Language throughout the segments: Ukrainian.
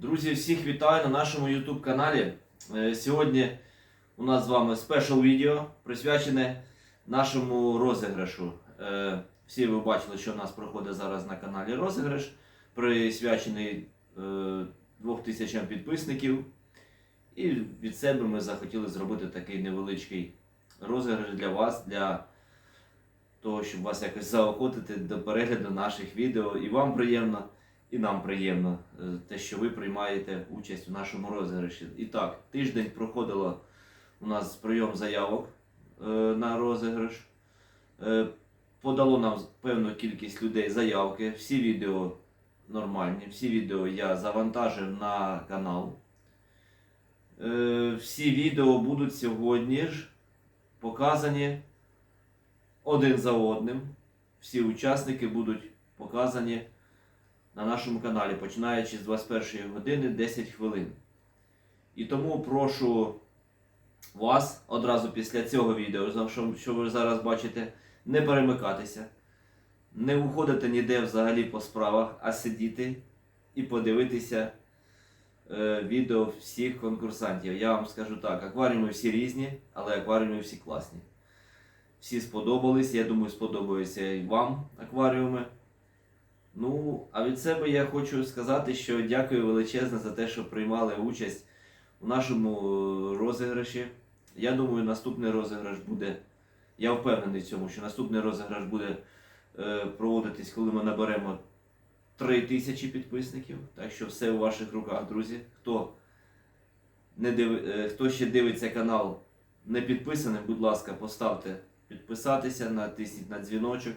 Друзі, всіх вітаю на нашому YouTube каналі. Е, Сьогодні у нас з вами спешл відео присвячене нашому розіграшу. Е, Всі ви бачили, що в нас проходить зараз на каналі розіграш, присвячений е, 2000 підписників. І від себе ми захотіли зробити такий невеличкий розіграш для вас, для того, щоб вас якось заохотити до перегляду наших відео. І вам приємно, і нам приємно е, те, що ви приймаєте участь у нашому розіграші. І так, тиждень проходило у нас прийом заявок е, на розіграш. Е, Подало нам певну кількість людей заявки. Всі відео нормальні, всі відео я завантажив на канал. Всі відео будуть сьогодні ж показані один за одним. Всі учасники будуть показані на нашому каналі, починаючи з 21 години 10 хвилин. І тому прошу вас одразу після цього відео, що, ви зараз бачите, не перемикатися, не уходити ніде взагалі по справах, а сидіти і подивитися е, відео всіх конкурсантів. Я вам скажу так, акваріуми всі різні, але акваріуми всі класні. Всі сподобались, я думаю, сподобаються і вам акваріуми. Ну, а від себе я хочу сказати, що дякую величезне за те, що приймали участь у нашому е, розіграші. Я думаю, наступний розіграш буде. Я впевнений в цьому, що наступний розіграш буде е, проводитись, коли ми наберемо 3 тисячі підписників. Так що все у ваших руках, друзі. Хто, не див... е, хто ще дивиться канал не підписаний, будь ласка, поставте підписатися, натисніть на дзвіночок.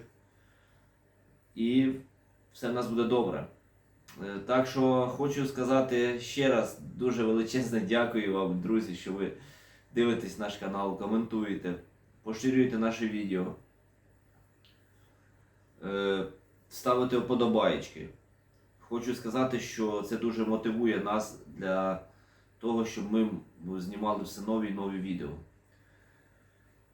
І все в нас буде добре. Е, Так що хочу сказати ще раз дуже величезне дякую вам, друзі, що ви дивитесь наш канал, коментуєте, поширюєте наші відео, е, ставите вподобаєчки. Хочу сказати, що це дуже мотивує нас для того, щоб ми знімали все нові і нові відео.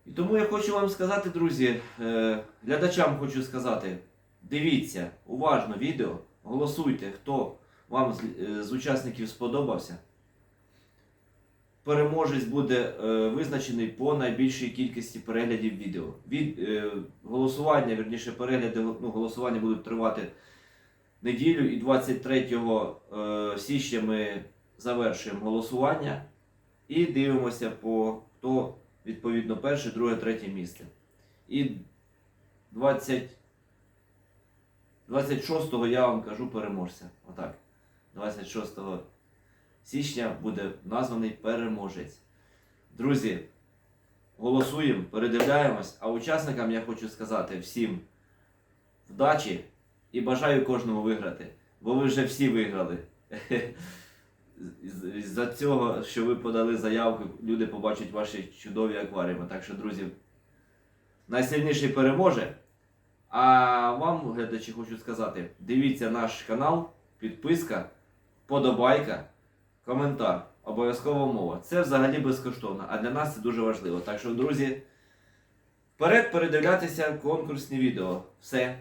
І тому я хочу вам сказати, друзі, е, глядачам хочу сказати, дивіться уважно відео, голосуйте, хто вам з, е, з учасників сподобався. Переможець буде е, визначений по найбільшій кількості переглядів відео. Від, е, голосування, вірніше, перегляди ну, голосування будуть тривати неділю і 23 е, січня ми завершуємо голосування і дивимося по хто відповідно перше, друге, третє місце. І 20, 26-го я вам кажу переможця. Отак. 26 січня буде названий переможець. Друзі, голосуємо, передивляємось, а учасникам я хочу сказати всім вдачі і бажаю кожному виграти, бо ви вже всі виграли. За цього, що ви подали заявку, люди побачать ваші чудові акваріуми. Так що, друзі, найсильніший переможе. А вам, глядачі, хочу сказати: дивіться наш канал, підписка, подобайка, коментар, обов'язкова мова. Це взагалі безкоштовно, а для нас це дуже важливо. Так що, друзі, вперед передивлятися конкурсні відео. Все.